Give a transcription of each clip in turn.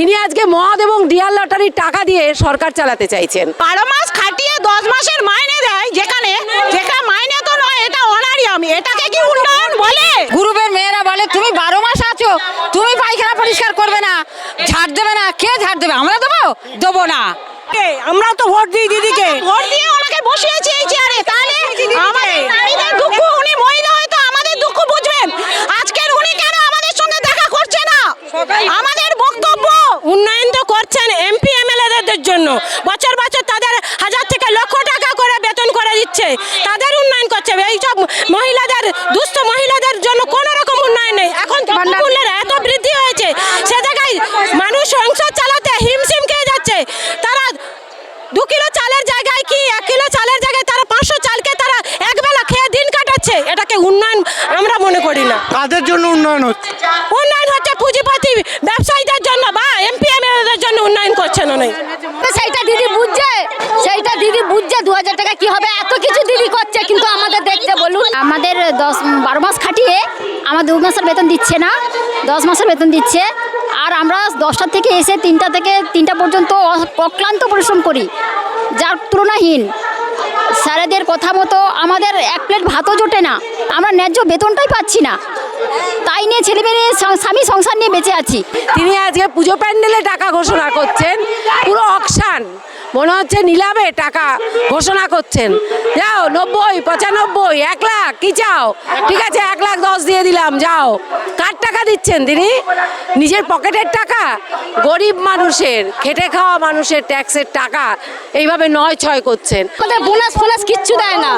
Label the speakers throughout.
Speaker 1: তিনি আজকে মদ এবং ডিয়ার লটারির টাকা দিয়ে সরকার চালাতে চাইছেন।
Speaker 2: বারো মাস খাটিয়ে দশ মাসের মাইনে দেয় যেখানে যেখানে মাইনে তো নয় এটা অনারিয়াম। এটাকে কি উন্নয়ন বলে?
Speaker 3: গ্রুপের মেয়েরা বলে তুমি বারো মাস আছো তুমি পায়খানা পরিষ্কার করবে না ঝাড় দেবে না কে ঝাড় দেবে? আমরা দেবো? দেবো না।
Speaker 2: আমরা তো ভোট দিই দিদিকে। ভোট দিয়ে ওনাকে বসিয়েছি এই চেয়ারে তাহলে আমাদের নারীদের দুঃখ উনি মহিলা হয়তো আমাদের দুঃখ বুঝবেন আজকের উনি কেন আমাদের সঙ্গে দেখা করছে না আমাদের বক্তব্য উন্নয়ন তো করছেন এমপি এমএলএদের জন্য বছর বছর তাদের হাজার থেকে লক্ষ টাকা করে বেতন করে দিচ্ছে। তাদের উন্নয়ন করছে। এইসব মহিলাদের দুস্থ মহিলাদের জন্য কোনো রকম উন্নয়ন নেই। এখন মূল্যের এত বৃদ্ধি হয়েছে সে জায়গায় মানুষ সংসার চালাতে হিমশিম খেয়ে যাচ্ছে। তারা দু কিলো চালের জায়গায় কি এক কিলো চালের জায়গায় তারা পাঁচশো চালকে তারা একবেলা খেয়ে দিন কাটাচ্ছে? এটাকে উন্নয়ন আমরা মনে করি না।
Speaker 4: কাদের জন্য উন্নয়ন হচ্ছে?
Speaker 2: উন্নয়ন হচ্ছে পুঁজিপতি ব্যবসায়ীদের জন্য বা এমপি জন্য উন্নয়ন
Speaker 5: সেইটা দিদি বুঝছে? সেইটা দিদি বুঝছে দু হাজার টাকা কি হবে? এত কিছু দিদি করছে, কিন্তু আমাদের দেখতে বলুন। আমাদের দশ, বারো মাস খাটিয়ে আমার দু মাসের বেতন দিচ্ছে না। দশ মাসের বেতন দিচ্ছে। আর আমরা দশটা থেকে এসে তিনটা থেকে তিনটা পর্যন্ত অক্লান্ত পরিশ্রম করি। যার তুলনাহীন। স্যারেদের কথা মতো আমাদের এক প্লেট ভাতও জোটে না। আমরা ন্যায্য বেতনটাই পাচ্ছি না। তাই নিয়ে ছেলে মেয়ে স্বামী সংসার নিয়ে বেঁচে আছি।
Speaker 1: তিনি আজকে পুজো প্যান্ডেলে টাকা ঘোষণা করছেন। পুরো অকশান। মনে হচ্ছে নিলামে টাকা ঘোষণা করছেন। যাও, নব্বই, পঁচানব্বই, এক লাখ, কি চাও? ঠিক আছে, এক লাখ দশ দিয়ে দিলাম, যাও। কার টাকা দিচ্ছেন তিনি? নিজের পকেটের টাকা? গরিব মানুষের খেটে খাওয়া মানুষের ট্যাক্সের টাকা এইভাবে নয় ছয় করছেন।
Speaker 5: আমাদের বোনাস ফোনাস কিচ্ছু দেয় না।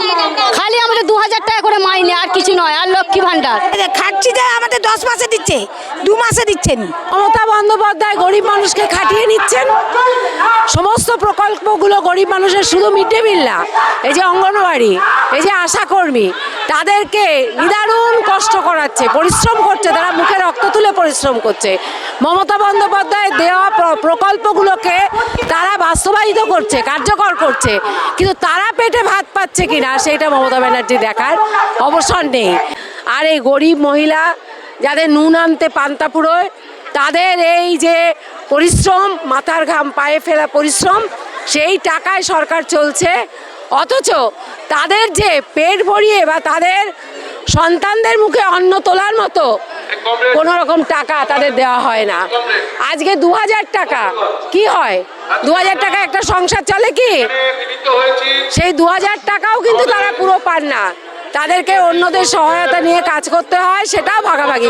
Speaker 5: খালি আমাদের দু হাজার টাকা করে মাইনে আর কিছু নয় আর লক্ষ্মী ভান্ডার
Speaker 2: খাটছি যে আমাদের দশ মাসে দিচ্ছে দু মাসে দিচ্ছেন।
Speaker 1: মমতা বন্দ্যোপাধ্যায় গরিব মানুষকে খাটিয়ে নিচ্ছেন। সমস্ত প্রকল্পগুলো গরিব মানুষের শুধু মিড ডে মিল না এই যে অঙ্গনওয়াড়ি এই যে আশাকর্মী তাদেরকে নিদারুণ কষ্ট করাচ্ছে, পরিশ্রম করছে, তারা মুখে রক্ত তুলে পরিশ্রম করছে। মমতা বন্দ্যোপাধ্যায় দেওয়া প্রকল্পগুলোকে তারা বাস্তবায়িত করছে, কার্যকর করছে, কিন্তু তারা পেটে ভাত পাচ্ছে কিনা সেটা মমতা ব্যানার্জি দেখার অবসর নেই। আর এই গরিব মহিলা যাদের নুন আনতে পান্তা পুরোয়, তাদের এই যে পরিশ্রম, মাথার ঘাম, পায়ে ফেলা পরিশ্রম, সেই টাকায় সরকার চলছে অথচ তাদের যে পেট ভরিয়ে বা তাদের সন্তানদের মুখে অন্ন তোলার মতো কোনো রকম টাকা তাদের দেওয়া হয় না। আজকে দু হাজার টাকা। কি হয়? দু হাজার টাকা একটা সংসার চলে কি? সেই দু হাজার টাকাও কিন্তু তারা পুরো পান না। তাদেরকে অন্যদের সহায়তা নিয়ে কাজ করতে হয়, সেটাও ভাগাভাগি